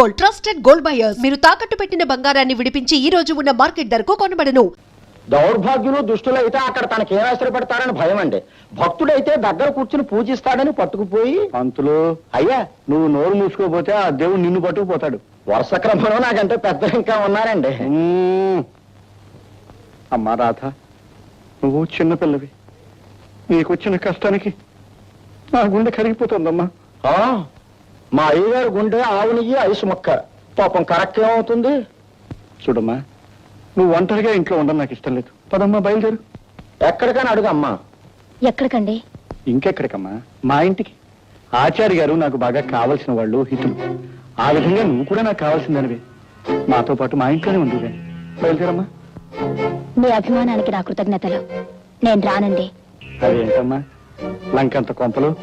Gold trusted gold buyers. మీరు తాకట్టు పెట్టిన బంగారాన్ని విడిపించి ఈ రోజు ఉన్న మార్కెట్ ధరకు కొనబడను. దౌర్భాగ్యులు దుష్టులైతే అక్కడ తనకి ఏం ఆశ్రయపడతారని భయం అండి భక్తుడైతే దగ్గర కూర్చుని పూజిస్తాడని పట్టుకుపోయి పంతులు. అయ్యా! నువ్వు నోరు మూసుకోపోతే ఆ దేవుడు నిన్ను పట్టుకుపోతాడు. వరుస క్రమంలో నాకంటే పెద్ద ఇంకా ఉన్నారండి. అమ్మా రాధ నువ్వు చిన్నపిల్లవి నీకొచ్చిన కష్టానికి నా గుండె కరిగిపోతుందమ్మా. ఆ, మా అయ్యగారు గుండె ఆవు నెయ్యి ఐసు మొక్క. పాపం కరెక్ట్ ఏమవుతుంది? చూడమ్మా నువ్వు ఒంటరిగా ఇంట్లో ఉండడం నాకు ఇష్టం లేదు. పదమ్మా బయలుదేరు. ఎక్కడికైనా అడుగు అమ్మా ఎక్కడికండి? ఇంకెక్కడికమ్మా? మా ఇంటికి. ఆచార్య గారు నాకు బాగా కావలసిన వాళ్ళు హితులు. ఆ విధంగా నువ్వు కూడా నాకు కావాల్సిందనివే. మాతో పాటు మా ఇంట్లోనే ఉంది బయలుదేరమ్మా. మీ అభిమానానికి నా కృతజ్ఞతలు. నేను రానండి. అదేంటమ్మా? లంకంత కొంపలు.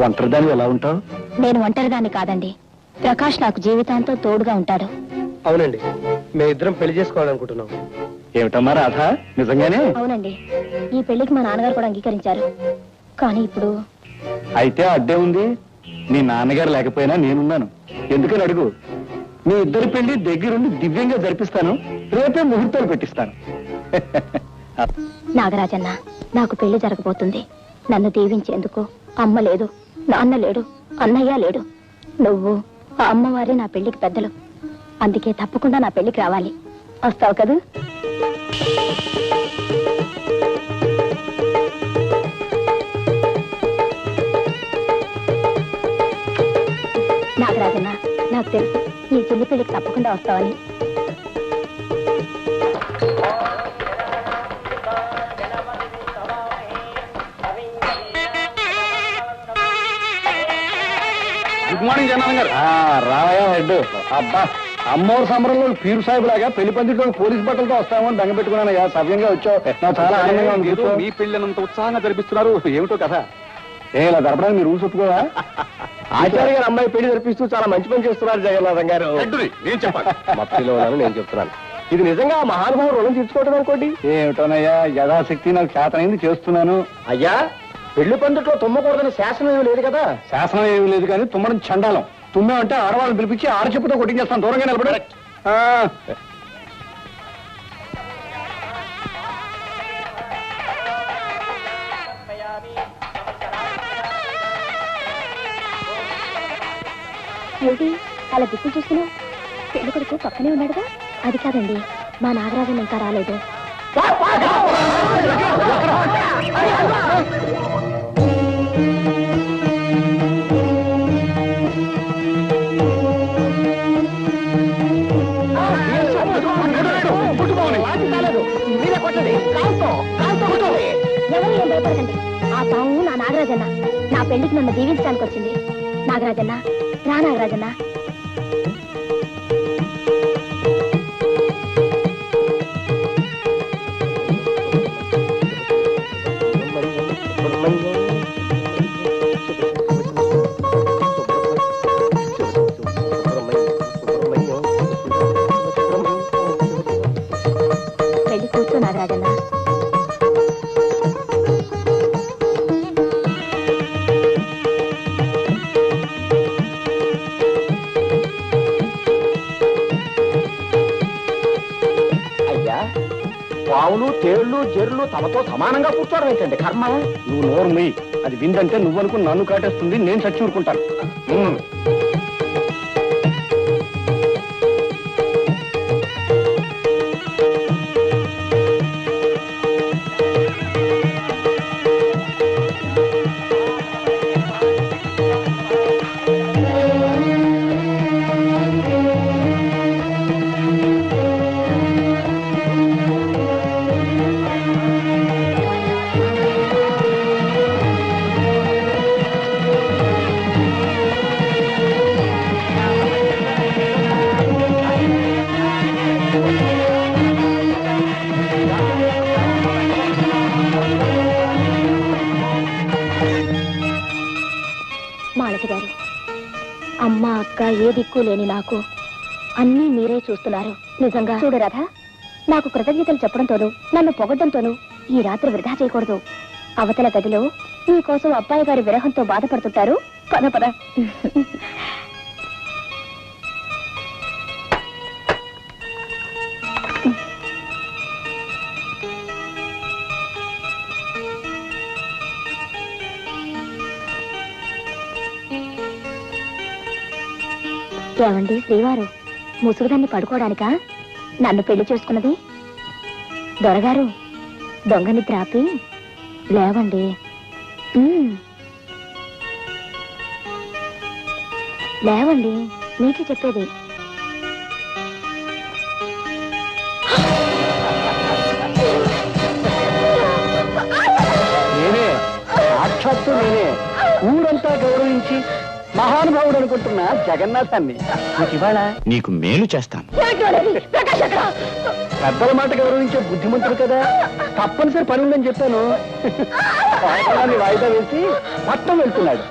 ఒంటరిదాని ఎలా ఉంటావు? నేను ఒంటరిదాన్ని కాదండి. ప్రకాష్ నాకు జీవితాంతం తోడుగా ఉంటాడు. అవునండి. మేము ఇద్దరం పెళ్ళి చేసుకోవాలనుకుంటున్నాం. ఏమిటమ్మా రాధ? నిజంగానే? అవునండి. ఈ పెళ్ళికి మా నాన్నగారు కూడా అంగీకరించారు. కానీ ఇప్పుడు అయితే అడ్డే ఉంది. నీ నాన్నగారు లేకపోయినా నేనున్నాను. ఎందుకని అడుగు? మీ ఇద్దరి పెళ్ళి దగ్గరుండి దివ్యంగా జరిపిస్తాను. రేపే ముహూర్తాలు పెట్టిస్తాను. నాగరాజన్న నాకు పెళ్ళి జరగబోతుంది. నన్ను దీవించేందుకు అమ్మ లేదు. నాన్న లేడు అన్నయ్య లేడు. నువ్వు ఆ అమ్మవారి నా పెళ్ళికి పెద్దలు. అందుకే తప్పకుండా నా పెళ్ళికి రావాలి. వస్తావు కదూ? నాగరాజన్న నాకు తెలుసు నీ చెల్లి పెళ్ళికి తప్పకుండా వస్తావని. గుడ్ మార్నింగ్ జనార్దన్ గారు హెడ్ అబ్బా అమ్మోరు సమరంలో పీరు సాహిబ్ లాగా పెళ్ళి పందిట్లో పోలీస్ బట్టలతో వస్తామని దంగ పెట్టుకున్నానయ్యా. సవ్యంగా వచ్చావు నాకు చాలా ఆనందంగా ఉంది. మీ పెళ్ళినంత ఉత్సాహంగా జరిపిస్తున్నారు. ఏమిటో కథ? ఏ ఇలా జరపడానికి మీరు రూల్స్ ఒప్పుకోవా? ఆచార్య గారు అమ్మాయి పెళ్ళి జరిపిస్తూ చాలా మంచి పని చేస్తున్నారు జగన్నాథం గారు. నేను మత్తిలో నేను చెప్తున్నాను. ఇది నిజంగా మహానుభావుడు రుణం తీర్చుకోవటం అనుకోండి? ఏమిటోనయ్యా యథాశక్తి నాకు చేతనైంది చేస్తున్నాను. అయ్యా పెళ్ళి పందిట్లో తుమ్మకూడదని శాసనం ఏమీ లేదు కదా? శాసనం ఏమీ లేదు కానీ తుమ్మడం చండాలం. తుమ్మే ఆడవాళ్ళని పిలిపించి ఆరు చెప్పుతో కొట్టించేస్తాను దూరంగా నిలబడి. ఆ. ఏమిటి? అలా దిక్కులు చూస్తున్నావు? పెళ్ళి కొడుకు పక్కనే ఉన్నాడుగా? అది కాదండి మా నాగరాజన్ ఇంకా రాలేదు. భయపడకండి. ఆ పాము నా నాగరాజన్న. నా పెళ్ళికి నన్ను దీవించడానికి వచ్చింది నాగరాజన్న రా నాగరాజన్న. సమానంగా కూర్చోవడం ఏంటండి? కర్మ? నువ్వు నోరు అది విందంటే నువ్వు అనుకుని నన్ను కాటేస్తుంది నేను చచ్చి ఊరుకుంటాను. మాలతి గారు అమ్మ అక్క ఏ దిక్కు లేని నాకు అన్నీ మీరే చూస్తున్నారు. నిజంగా చూడు రాధ నాకు కృతజ్ఞతలు చెప్పడంతోనూ నన్ను పొగడంతోనూ ఈ రాత్రి వృధా చేయకూడదు. అవతల గదిలో మీకోసం అబ్బాయి గారి విరహంతో బాధపడుతుంటారు. పద పద. ఏమండి శ్రీవారు ముసుగుదాన్ని పడుకోవడానికా? నన్ను పెళ్ళి చేసుకున్నది? దొరగారు దొంగని త్రాపి లేవండి. లేవండి నీకే చెప్పేది. నేనే సాక్షాత్తు నేనే. ఊరంతా గౌరవించి మహానుభావుడు అనుకుంటున్న జగన్నాథాన్ని ఇవాళ నీకు మేలు చేస్తాను. పెద్దల మాట గౌరవించే బుద్ధిమంతుడు కదా? తప్పనిసరి పని ఉందని చెప్పాను. వాయిదా వేసి పట్టం వెళ్తున్నాడు.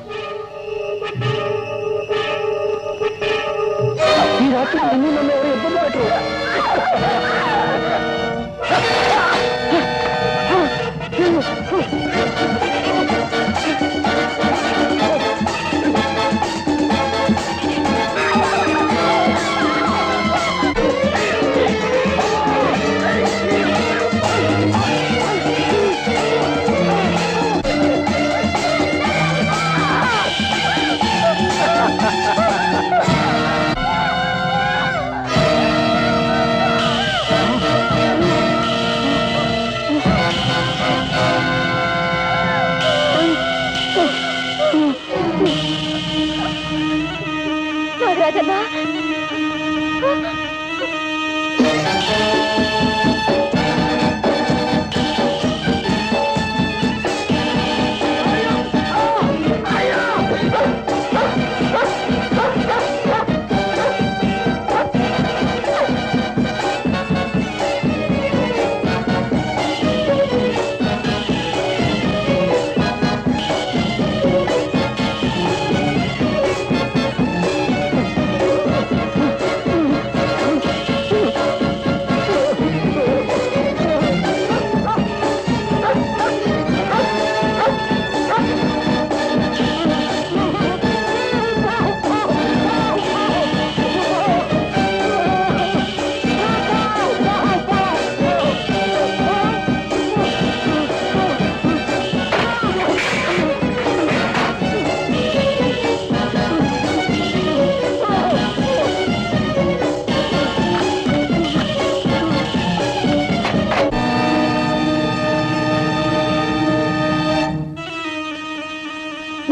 ఈ రాత్రి నన్ను ఎవరు ఇబ్బంది పెట్టరు?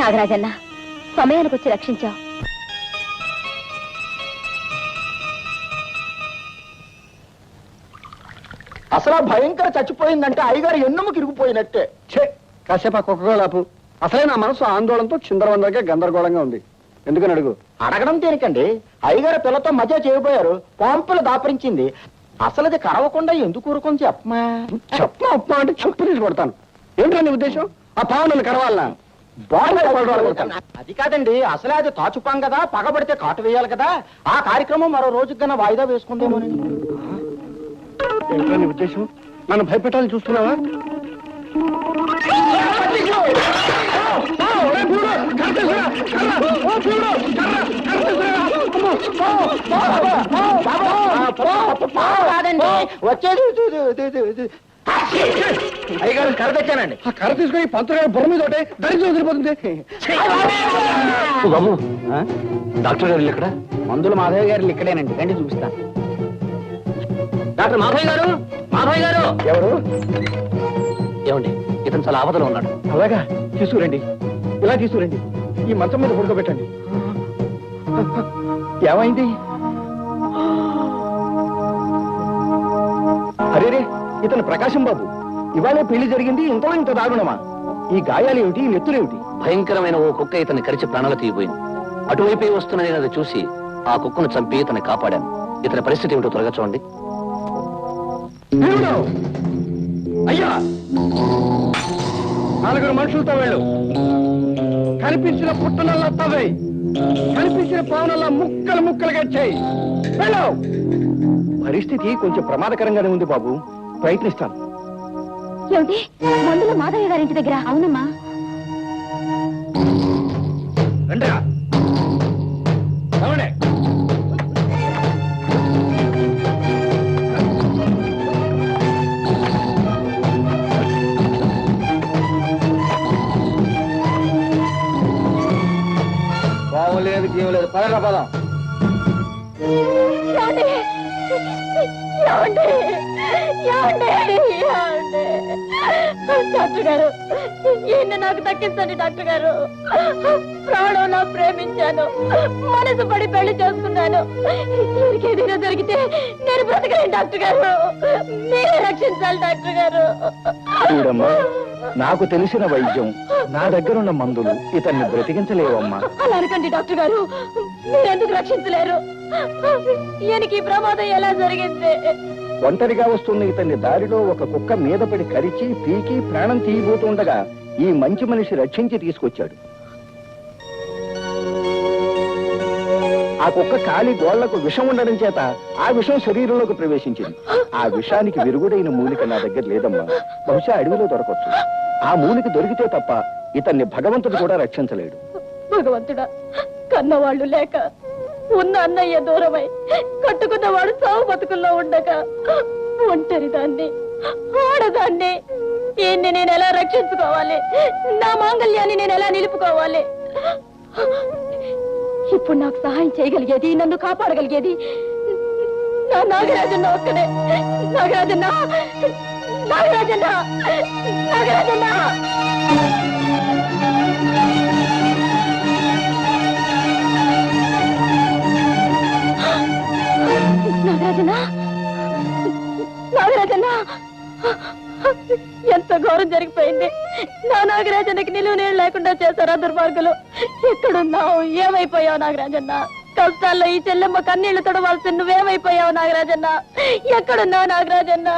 నాగరాజన్న సమయానికి వచ్చి రక్షించావు. అసలు ఆ భయంకర చచ్చిపోయిందంటే అయ్యగారు ఎన్నుము కిరిగిపోయినట్టే ఛే! కాసేపు ఆ కుక్కగోలాపు అసలే నా మనసు ఆందోళనతో చిందరవందరగా గందరగోళంగా ఉంది. ఎందుకని అడుగు? అడగడం దేనికండి అయ్యగారు పిల్లతో మధ్య చేయబోయారు పాంపులు దాపరించింది. అసలు అది కరవకుండా ఎందుకు ఊరుకొని చెప్పమా చెప్పమా ఉప్మా అంటే చెప్పు తీసి కొడతాను. ఏంటో నీ ఉద్దేశం? ఆ పావు నన్ను కరవాలనా? బాగా కొడతాను అది కాదండి అసలే అది తాచుపాం కదా పగబడితే కాటు వేయాలి కదా ఆ కార్యక్రమం మరో రోజుకి కన్నా వాయిదా నీ ఉద్దేశం నన్ను భయపెట్టాలని చూస్తున్నావా వచ్చేది అయ్యగారు కర తెచ్చానండి. ఆ కర్ర తీసుకొని పంతులు గారి బుర్ర మీద ఒకటే దరిద్రం వదిలిపోతుంది బాబు డాక్టర్ గారు ఇక్కడ మందులు మాధవ్ గారు ఇక్కడేనండి. రండి చూపిస్తాను. డాక్టర్ మాధవ్ గారు? మాధవ్ గారు? ఎవరు? ఏమండి ఇతను చాలా ఆపదలో ఉన్నాడు. అలాగా? తీసుకురండి. ఇలా తీసుకురండి. ఈ మంచం మీద పడుకోబెట్టండి. ఏమైంది? అరేరే ఇతను ప్రకాశం బాబు. ఇవాళే పెళ్ళి జరిగింది ఇంతలో ఇంత దారుణమా? ఈ గాయాలు ఏమిటి ఈ నెత్తులేమిటి? భయంకరమైన ఓ కుక్క ఇతన్ని కరిచి ప్రాణాలు తీయబోయింది. అటువైపే వస్తున్న నేను అది చూసి ఆ కుక్కను చంపి ఇతన్ని కాపాడాను. ఇతని పరిస్థితి ఏమిటో త్వరగా చూడండి! అయ్యా! నలుగురు మనుషులతో వెళ్ళు. కనిపించిన పుట్టనల్లా తవ్వై కనిపించిన పావునల్లా ముక్కలు ముక్కలుగా చేయి. పరిస్థితి కొంచెం ప్రమాదకరంగానే ఉంది బాబు. ప్రయత్నిస్తాను. ఏమిటి? మందుల మాధయ్య గారింటి దగ్గర? అవునమ్మా. రండిరా. రావండి. లేదు పదరా పదం. ఏమండి? డాక్టర్ గారు ఈయన్ని నాకు దక్కించండి డాక్టర్ గారు. ప్రాణంలో ప్రేమించాను మనసు పడి పెళ్ళి చేసుకున్నాను. ఎవరికేదైనా దొరికితే నేను బ్రతకలేను డాక్టర్ గారు. మీరే రక్షించాలి డాక్టర్ గారు. చూడమ్మా నాకు తెలిసిన వైద్యం నా దగ్గరున్న మందులు ఇతన్ని బ్రతికించలేవమ్మా. అలా అనకండి డాక్టర్ గారు. మీరెందుకు రక్షించలేరు? ఈయనకి ప్రమాదం ఎలా జరిగింది? ఒంటరిగా వస్తున్న ఇతన్ని దారిలో ఒక కుక్క మీద పడి కరిచి పీకి ప్రాణం తీయబోతుండగా ఈ మంచి మనిషి రక్షించి తీసుకొచ్చాడు. ఆ కుక్క కాలి గోళ్ళకు విషం ఉండడం చేత ఆ విషం శరీరంలోకి ప్రవేశించింది. ఆ విషానికి విరుగుడైన మూలిక నా దగ్గర లేదమ్మా. బహుశా అడవిలో దొరకవచ్చు ఆ మూలిక దొరికితే తప్ప ఇతన్ని భగవంతుడు కూడా రక్షించలేడు. భగవంతుడా కన్నవాళ్ళు లేక ఉన్న అన్నయ్య దూరమై కట్టుకున్నవాడు సావు బతుకుల్లో ఉండగా ఒంటరి దాన్ని ఆడదాన్ని. ఈయన్ని నేను ఎలా రక్షించుకోవాలి? నా మాంగళ్యాన్ని నేను ఎలా నిలుపుకోవాలి? ఇప్పుడు నాకు సహాయం చేయగలిగేది నన్ను కాపాడగలిగేది నా నాగరాజన్న ఒక్కనే. నాగరాజన్న! నాగరాజన్న! నాగరాజన్న! నాగరాజనా నాగరాజనా ఎంత ఘోరం జరిగిపోయింది. నా నాగరాజనకి నిలువ నీళ్ళు లేకుండా చేశారా దుర్మార్గులు? ఎక్కడున్నావు? ఏమైపోయావు నాగరాజన్న? కష్టాల్లో ఈ చెల్లెమ్మ కన్నీళ్ళు తొడవాల్సి నువ్వేమైపోయావు నాగరాజన్న? ఎక్కడున్నావు నాగరాజన్న?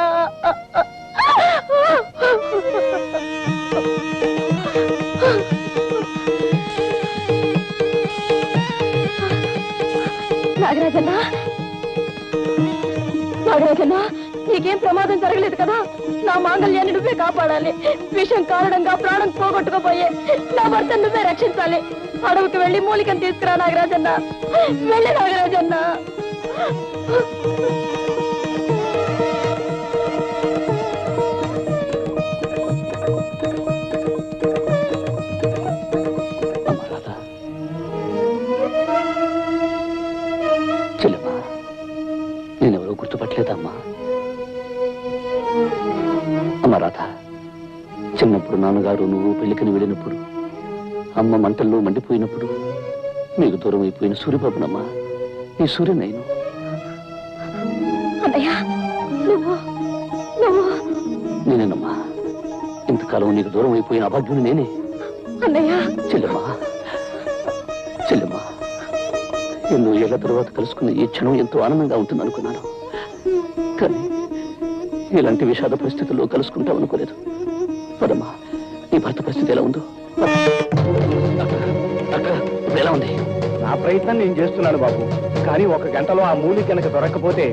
నాగరాజన్న? నాగరాజన్నా నీకేం ప్రమాదం జరగలేదు కదా? నా మాంగళ్యాన్ని నువ్వే కాపాడాలి. విషం కారణంగా ప్రాణం పోగొట్టుకోపోయే నా భర్త నువ్వే రక్షించాలి. అడవికి వెళ్ళి మూలికను తీసుకురా నాగరాజన్న. వెళ్ళి నాగరాజన్న. చిన్నప్పుడు నాన్నగారు నువ్వు పెళ్ళికని వెళ్ళినప్పుడు అమ్మ మంటల్లో మండిపోయినప్పుడు నీకు దూరం అయిపోయిన సూర్యబాబునమ్మా. నీ సూర్యనైను. నేనేనమ్మా. ఇంతకాలం నీకు దూరం అయిపోయిన అభాగ్యుని నేనే. చెల్లెమ్మా. చెల్లెమ్మా. ఎన్నో ఏళ్ళ తర్వాత కలుసుకున్న ఈ క్షణం ఎంతో ఆనందంగా ఉంటుంది అనుకున్నాను కానీ ఇలాంటి విషాద పరిస్థితుల్లో కలుసుకుంటాం అనుకోలేదు పదమ్మా. నీ భర్త పరిస్థితి ఎలా ఉందో? ఎలా ఉంది? నా ప్రయత్నం నేను చేస్తున్నాను బాబు. కానీ ఒక గంటలో ఆ మూలి కనుక దొరకకపోతే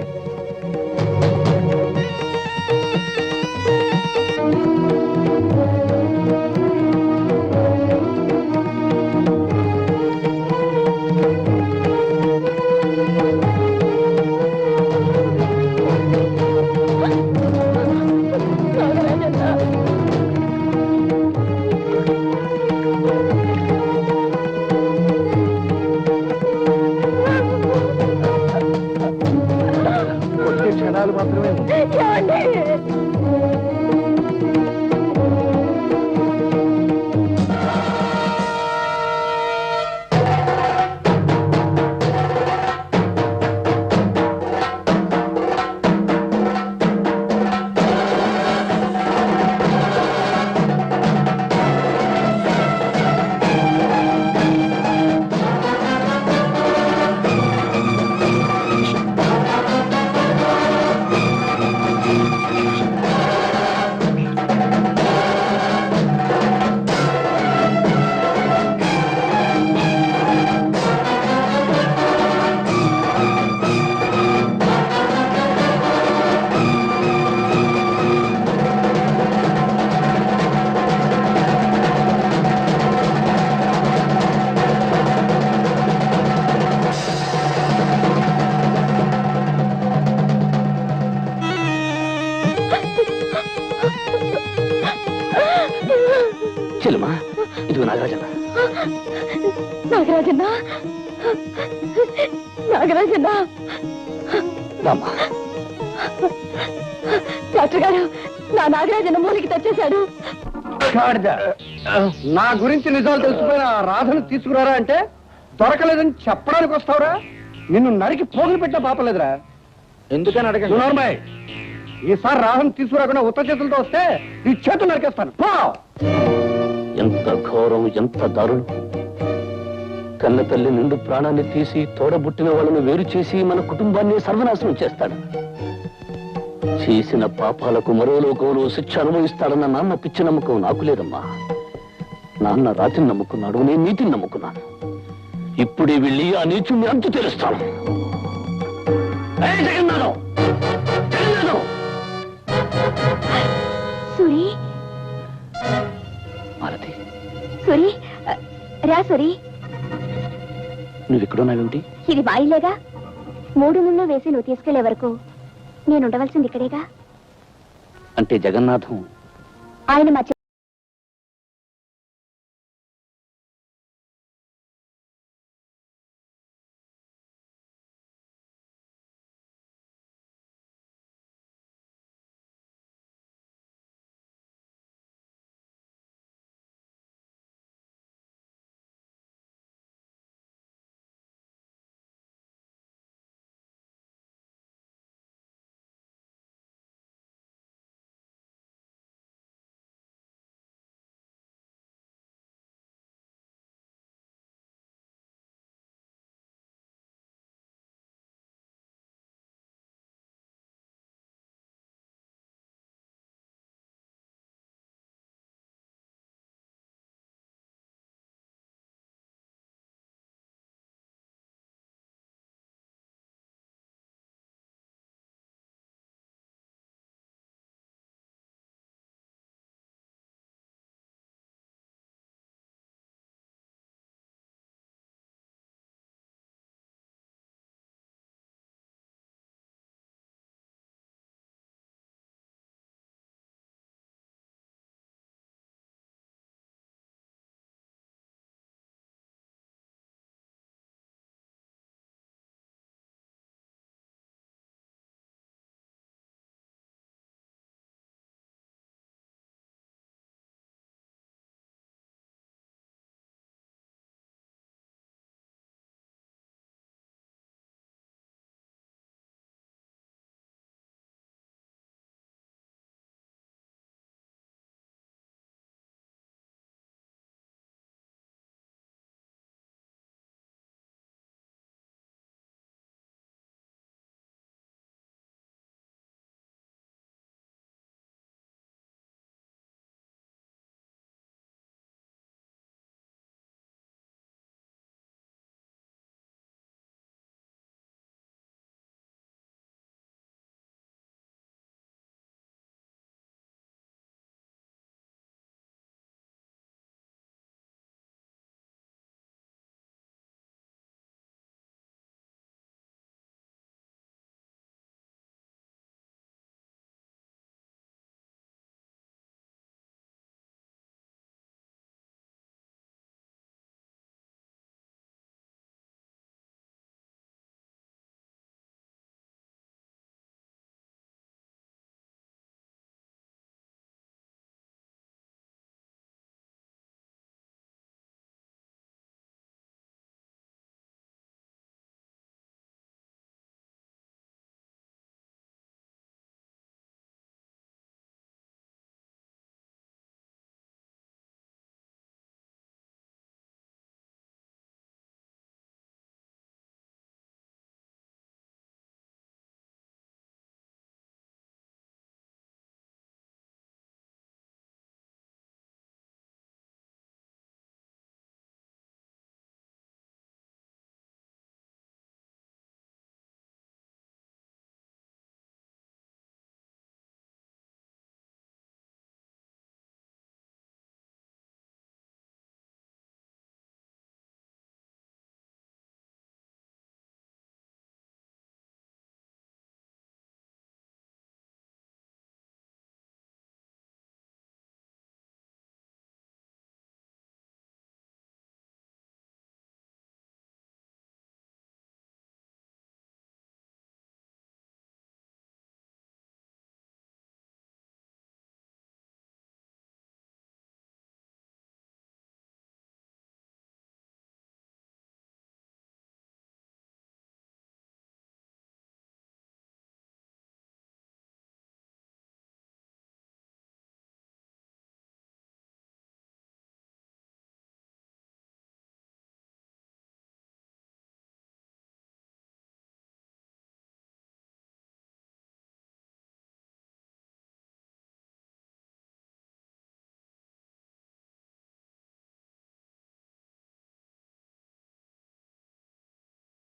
చెల్లెమ్మా. ఇదిగో నాగరాజన్న. నాగరాజన్న. నాగరాజన్న. రామ్మా. డాక్టర్ గారు నా నాగరాజన్న మూలికి తెచ్చేశాడు. నా గురించి నిజాలు తెలిసిపోయిన ఆ రాధను తీసుకురారా అంటే దొరకలేదని చెప్పడానికి వస్తావురా? నిన్ను నరికి పోగులు పెట్టిన పాపలేదురా ఎందుకని అడగండి? ఈసారి రాహుని తీసుకురాకుండా ఉత్త చేతులతో వస్తే ఈ చేతులు నరికేస్తాను. పో! ఎంత ఘోరం ఎంత దారుణం. కన్న తల్లి నిండు ప్రాణాన్ని తీసి తోడబుట్టిన వాళ్ళను వేరు చేసి మన కుటుంబాన్ని సర్వనాశనం చేస్తాడు. చేసిన పాపాలకు మరో లోకంలో శిక్ష అనుభవిస్తాడన్న నాన్న పిచ్చి నమ్మకం నాకు లేదమ్మా. నాన్న రాతిని నమ్ముకున్నాడు నేను నీతిని నమ్ముకున్నాను. ఇప్పుడే వెళ్ళి ఆ నీచుని అంతు తెలుస్తాను. జగన్నాథం! జగన్నాథం! సురి రా సురి. నువ్వు ఇక్కడున్నావేమిటి ఇది బాయిలేగా? మూడు ముళ్ళు వేసి నువ్వు తీసుకెళ్ళే వరకు నేను ఉండవలసింది ఇక్కడేగా? అంటే జగన్నాథం. ఆయన మా